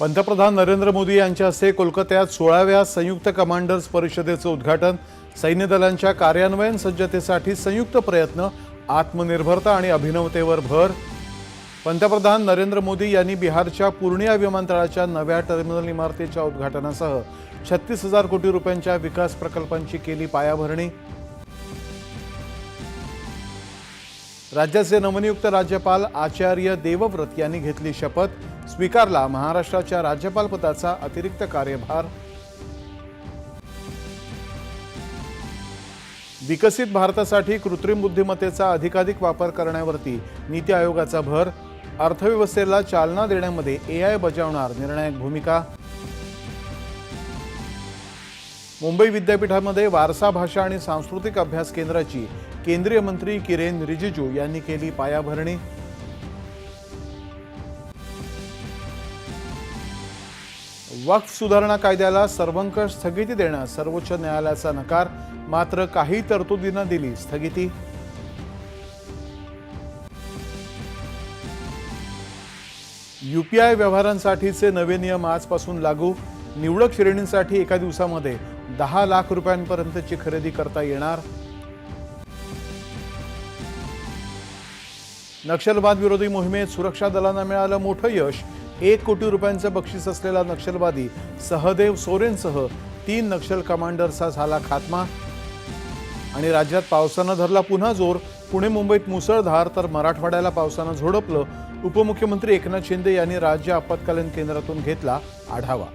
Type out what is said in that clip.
पंतप्रधान नरेंद्र मोदी यांच्या हस्ते कोलकात्यात सोळाव्या संयुक्त कमांडर्स परिषदेचं उद्घाटन. सैन्य दलांच्या कार्यान्वयन सज्जतेसाठी संयुक्त प्रयत्न आत्मनिर्भरता आणि अभिनवतेवर भर. पंतप्रधान नरेंद्र मोदी यांनी बिहारच्या पूर्णिया विमानतळाच्या नव्या टर्मिनल इमारतीच्या उद्घाटनासह छत्तीस हजार कोटी रुपयांच्या विकास प्रकल्पांची केली पायाभरणी. राज्याचे नवनियुक्त राज्यपाल आचार्य देवव्रत यांनी घेतली शपथ स्वीकारला महाराष्ट्राच्या राज्यपालपदाचा अतिरिक्त कार्यभार. विकसित भारतासाठी कृत्रिम बुद्धिमत्तेचा अधिकाधिक वापर करण्यावरती नीती आयोगाचा भर अर्थव्यवस्थेला चालना देण्यामध्ये एआय बजावणार निर्णायक भूमिका. मुंबई विद्यापीठामध्ये वारसा भाषा आणि सांस्कृतिक अभ्यास केंद्राची केंद्रीय मंत्री किरेन रिजिजू यांनी केली पायाभरणी. वक्फ सुधारणा कायद्याला सर्वंकष स्थगिती देण्यास सर्वोच्च न्यायालयाचा नकार मात्र काही तरतुदीनं दिली स्थगिती. युपीआय व्यवहारांसाठीचे नवे नियम आजपासून लागू. निवडक श्रेणींसाठी एका दिवसामध्ये दहा लाख रुपयांपर्यंतची खरेदी करता येणार. नक्षलवाद विरोधी मोहिमेत सुरक्षा दलांना मिळालं मोठं यश. एक कोटी रुपयांचं बक्षीस असलेला नक्षलवादी सहदेव सोरेनसह तीन नक्षल कमांडरचा झाला खात्मा. आणि राज्यात पावसानं धरला पुन्हा जोर. पुणे मुंबईत मुसळधार तर मराठवाड्याला पावसानं झोडपलं. उपमुख्यमंत्री एकनाथ शिंदे यांनी राज्य आपत्कालीन केंद्रातून घेतला आढावा.